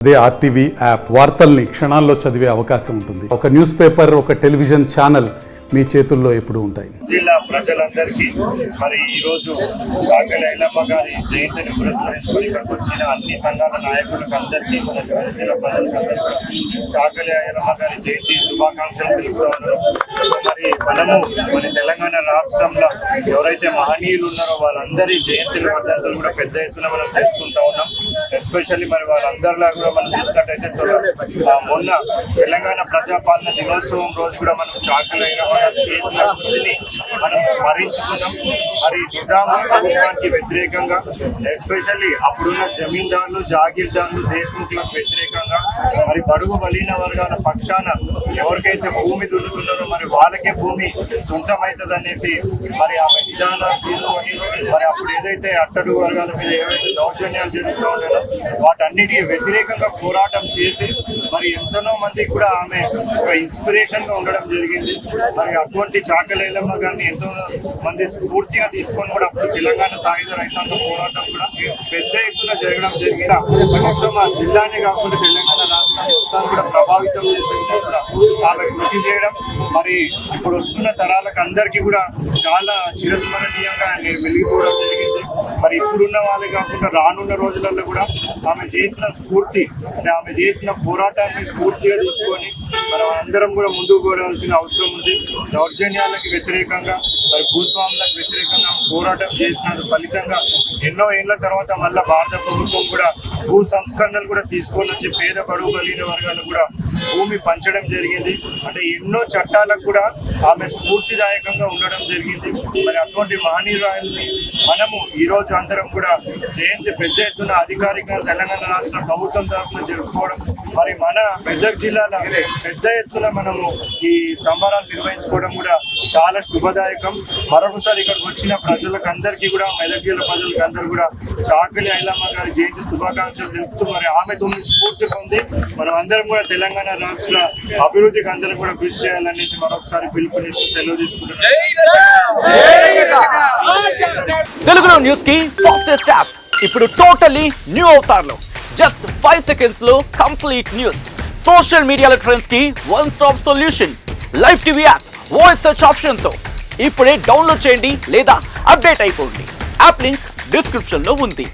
అదే RTV app వార్తల్ని క్షణాల్లో చదివే అవకాశం ఉంటుంది. ఒక న్యూస్ పేపర్ ఒక టెలివిజన్ ఛానల్ మీ చేతుల్లో ఎప్పుడు ఉంటాయి. జిల్లా ప్రజలందరికీ మరి ఈ రోజు కాకలి ఐలమ్మ గారి జయంతిని పురస్కరించుకొని ఇక్కడికి వచ్చిన అన్ని సంఘాల నాయకులకు అందరికీ మన గౌరవ జిల్లా ప్రజలందరికీ చాకలి ఐలమ్మ గారి జయంతి శుభాకాంక్షలు తెలుపుతా ఉన్నారు మరి మనము మన తెలంగాణ రాష్ట్రంలో ఎవరైతే మహనీయులు ఉన్నారో వాళ్ళందరి జయంతుల వర్ధంతులు కూడా పెద్ద ఎత్తున మనం చేసుకుంటా ఉన్నాం. ఎస్పెషల్లీ మరి వాళ్ళందరిలా కూడా మనం చూసినట్టయితే మొన్న తెలంగాణ ప్రజాపాలన దినోత్సవం రోజు కూడా మనం చాకలి చేసిన కృషిని మనం స్మరించుకున్నాం మరి నిజాం ప్రభుత్వానికి వ్యతిరేకంగా ఎస్పెషల్లీ అప్పుడున్న జమీందారులు జాగీర్దారులు దేశముఖులకు వ్యతిరేకంగా మరి బడుగు బలీన వర్గాల పక్షాన ఎవరికైతే భూమి దున్నుతున్నారో మరి వాళ్ళకే భూమి సొంతమవుతుంది అనేసి మరి ఆమె విధానాలు తీసుకొని మరి అప్పుడు ఏదైతే అట్టడు వర్గాల మీద ఏవైతే దౌర్జన్యాలు జరుగుతూ ఉన్నాయో వాటన్నిటికీ వ్యతిరేకంగా పోరాటం చేసి మరి ఎంతనో మంది కూడా ఆమె ఒక ఇన్స్పిరేషన్గా ఉండడం జరిగింది. మరి అటువంటి చాకలేలమ్మ గారిని ఎంతో మంది స్ఫూర్తిగా తీసుకొని కూడా అప్పుడు తెలంగాణ సాయుధ రైతాంగ పోరాటం కూడా పెద్ద ఎత్తున జరగడం జరిగింది. మొత్తం ఆ జిల్లానే కాకుండా తెలంగాణ రాష్ట్రాన్ని కూడా ప్రభావితం చేసేందుకు కూడా. ఆమె కృషి చేయడం మరి ఇప్పుడు వస్తున్న తరాలకు అందరికీ కూడా చాలా చిరస్మరణీయంగా నేను వెలిగిపోవడం జరిగింది. మరి ఇప్పుడున్న వాళ్ళే కాకుండా రానున్న రోజులలో కూడా ఆమె చేసిన స్ఫూర్తి ఆమె చేసిన పోరాటాన్ని స్ఫూర్తిగా తీసుకొని మనం అందరం కూడా ముందుకు పోవాల్సిన అవసరం ఉంది. దౌర్జన్యాలకు వ్యతిరేకంగా మరి భూస్వాములకు వ్యతిరేకంగా పోరాటం చేసిన ఫలితంగా ఎన్నో ఏళ్ళ తర్వాత మళ్ళా భారత ప్రభుత్వం కూడా భూ సంస్కరణలు కూడా తీసుకొని వచ్చి పేద బడుగు కలిగిన వర్గాలు కూడా భూమి పంచడం జరిగింది. అంటే ఎన్నో చట్టాలకు కూడా ఆమె స్ఫూర్తిదాయకంగా ఉండడం జరిగింది. మరి అటువంటి మహనీయురాయల్ని మనము ఈ రోజు అందరం కూడా జయంతి పెద్ద ఎత్తున అధికారికంగా తెలంగాణ రాష్ట్ర ప్రభుత్వం తరఫున జరుపుకోవడం మరి మన మెదక్ జిల్లాలో పెద్ద ఎత్తున మనము ఈ సంబరాలు నిర్వహించుకోవడం కూడా చాలా శుభదాయకం. మరొకసారి ఇక్కడికి వచ్చిన ప్రజలకు అందరికీ కూడా మెదక్ జిల్లా ప్రజలకు అందరూ కూడా చాకలి ఐలమ్మ గారి జయంతి శుభాకాంక్షలు మరి ఆమె తొమ్మిది స్ఫూర్తి పొంది మనం అందరం కూడా తెలంగాణ రాష్ట్ర అభివృద్ధికి అందరం కూడా కృషి చేయాలనేసి మరొకసారి పిలుపునిస్తూ సెలవు తీసుకుంటున్నాం. తెలుగులో న్యూస్కి ఫాస్టెస్ట్ యాప్ ఇప్పుడు టోటలీ న్యూ అవతార్లో జస్ట్ ఫైవ్ సెకండ్స్లో కంప్లీట్ న్యూస్ సోషల్ మీడియాలో ట్రెండ్స్కి one stop solution live TV app voice search ఆప్షన్తో. ఇప్పుడే డౌన్లోడ్ చేయండి లేదా అప్డేట్ అయిపోండి. యాప్ లింక్ డిస్క్రిప్షన్లో ఉంది.